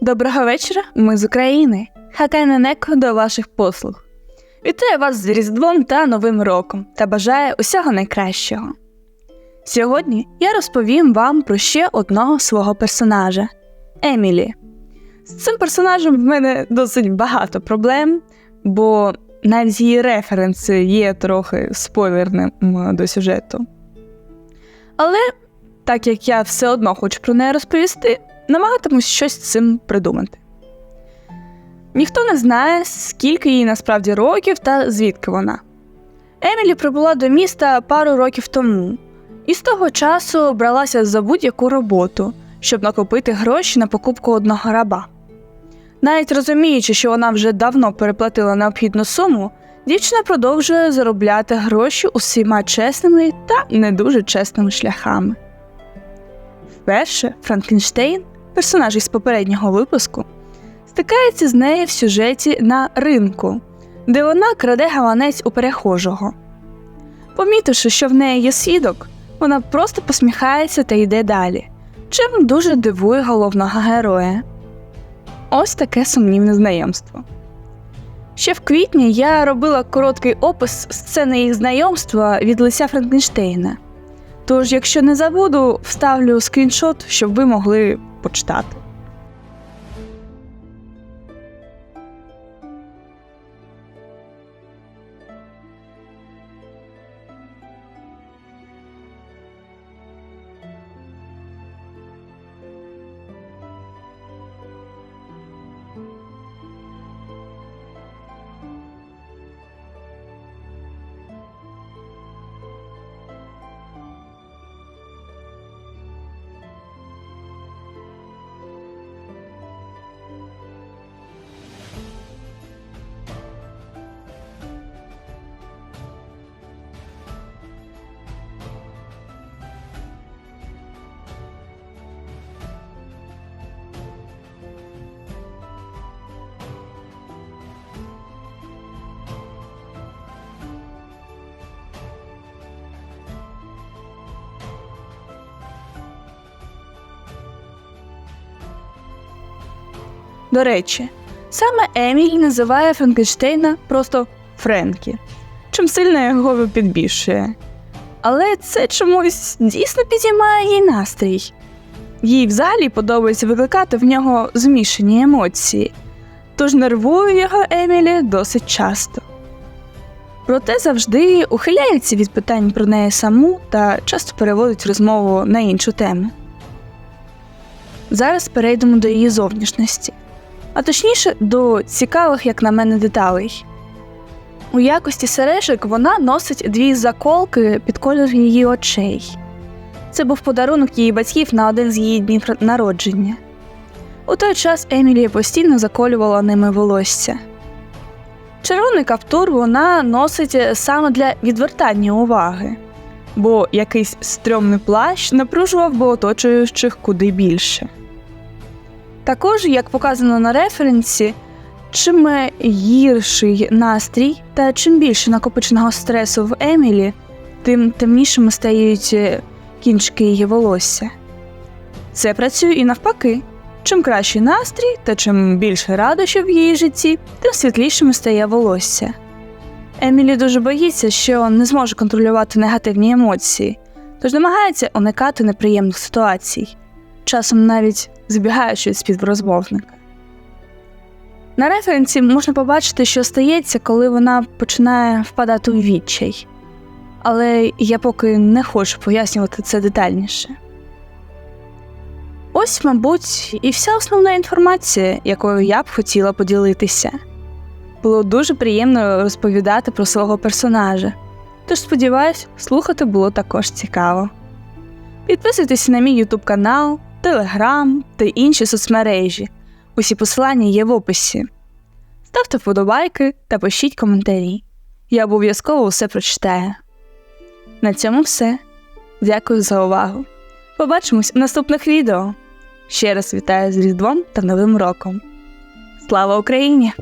Доброго вечора, ми з України. Хакайненеко до ваших послуг. Вітаю вас з Різдвом та Новим роком та бажаю усього найкращого. Сьогодні я розповім вам про ще одного свого персонажа Емілі. З цим персонажем в мене досить багато проблем, бо навіть її референси є трохи спойлерним до сюжету. Але так як я все одно хочу про неї розповісти, намагатимусь щось з цим придумати. Ніхто не знає, скільки їй насправді років та звідки вона. Емілі прибула до міста пару років тому, і з того часу бралася за будь-яку роботу, щоб накопити гроші на покупку одного раба. Навіть розуміючи, що вона вже давно переплатила необхідну суму, дівчина продовжує заробляти гроші усіма чесними та не дуже чесними шляхами. Вперше Франкенштейн, персонаж із попереднього випуску, стикається з нею в сюжеті на ринку, де вона краде гаванець у перехожого. Помітивши, що в неї є свідок, вона просто посміхається та йде далі, чим дуже дивує головного героя. Ось таке сумнівне знайомство. Ще в квітні я робила короткий опис сцени їх знайомства від лиця Франкенштейна. Тож, якщо не забуду, вставлю скріншот, щоб ви могли почитати. До речі, саме Емілі називає Франкенштейна просто Френкі, чим сильно його підбільшує. Але це чомусь дійсно підіймає їй настрій. Їй взагалі подобається викликати в нього змішані емоції, тож нервує його Емілі досить часто. Проте завжди ухиляється від питань про неї саму та часто переводить розмову на іншу тему. Зараз перейдемо до її зовнішності а точніше до цікавих, як на мене, деталей. У якості сережок вона носить дві заколки під колір її очей. Це був подарунок її батьків на один з її днів народження. У той час Емілі постійно заколювала ними волосся. Червоний каптур вона носить саме для відвертання уваги, бо якийсь стрьомний плащ напружував би оточуючих куди більше. Також, як показано на референсі, чим гірший настрій та чим більше накопиченого стресу в Емілі, тим темнішими стають кінчики її волосся. Це працює і навпаки. Чим кращий настрій та чим більше радощів в її житті, тим світлішими стає волосся. Емілі дуже боїться, що не зможе контролювати негативні емоції, тож намагається уникати неприємних ситуацій, часом навіть збігаючи співрозмовника. На референсі можна побачити, що стається, коли вона починає впадати у відчай. Але я поки не хочу пояснювати це детальніше. Ось, мабуть, і вся основна інформація, якою я б хотіла поділитися. Було дуже приємно розповідати про свого персонажа, тож сподіваюсь, слухати було також цікаво. Підписуйтесь на мій YouTube канал, Телеграм та інші соцмережі. Усі посилання є в описі. Ставте вподобайки та пишіть коментарі. Я обов'язково усе прочитаю. На цьому все. Дякую за увагу. Побачимось у наступних відео. Ще раз вітаю з Різдвом та Новим роком. Слава Україні!